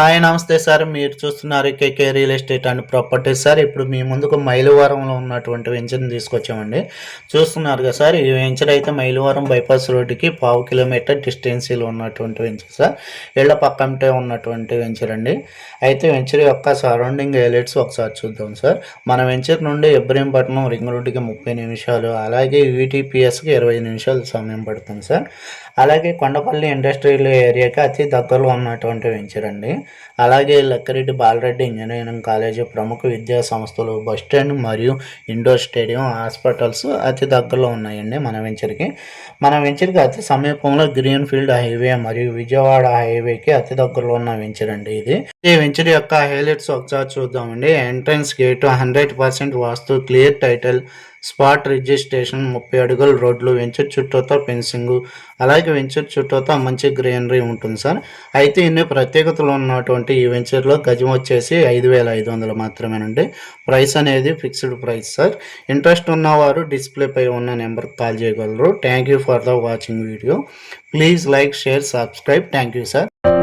Hi నమస్తే sir. మీరు చూస్తున్నారు KK real estate and properties sir. ఇప్పుడు మీ ముందుకు మైలవరంలో ఉన్నటువంటి వెంచర్ని తీసుకొచ్చామండి. చూస్తున్నారు కదా సార్ ఈ వెంచర్ అయితే మైలవరం బైపాస్ రోడ్డుకి పావు కిలోమీటర్ డిస్టెన్సీలో ఉన్నటువంటి వెంచర్ సార్. ఇళ్ళ పక్కంటే ఉన్నటువంటి వెంచర్ అండి. అయితే వెంచర్ యొక్క సరౌండింగ్ హైలైట్స్ ఒకసారి చూద్దాం సార్. మన వెంచర్ నుండి ఇబ్రహీంపట్నం రింగ్ రోడ్డుకి ముప్పై నిమిషాలు అలాగే యూటీపీఎస్కి ఇరవై నిమిషాలు సమయం పడుతుంది సార్. అలాగే కొండపల్లి ఇండస్ట్రియల్ ఏరియాకి అతి దగ్గరలో ఉన్నటువంటి వెంచర్ అండి. అలాగే లక్కిరెడ్డి బాలరెడ్డి ఇంజనీరింగ్ కాలేజీ ప్రముఖ విద్యా సంస్థలు బస్ స్టాండ్ మరియు ఇండోర్ స్టేడియం హాస్పిటల్స్ అతి దగ్గరలో ఉన్నాయండి మన వెంచర్కి మన వెంచర్కి అతి సమీపంలో గ్రీన్ ఫీల్డ్ హైవే మరియు విజయవాడ హైవేకి అతి దగ్గరలో ఉన్న వెంచర్ అండి ఇది. ఈ వెంచర్ యొక్క హైలైట్స్ ఒకసారి చూద్దామండి. Entrance gate hundred percent vastu clear title spot registration ముప్పై అడుగుల రోడ్లు వెంచర్ చుట్టూతో ఫెన్సింగ్ అలాగే వెంచర్ చుట్టూతో మంచి గ్రీనరీ ఉంటుంది సార్. అయితే ఇన్ని ప్రత్యేకతలు ఉన్నటువంటి ఈ వెంచర్లో గజం వచ్చేసి ఐదు వేల ఐదు వందలు మాత్రమేనండి. ప్రైస్ అనేది ఫిక్స్డ్ ప్రైస్ సార్. ఇంట్రెస్ట్ ఉన్నవారు డిస్ప్లేపై ఉన్న నెంబర్కి కాల్ చేయగలరు. Thank you for the watching video. Please like share subscribe. Thank you sir.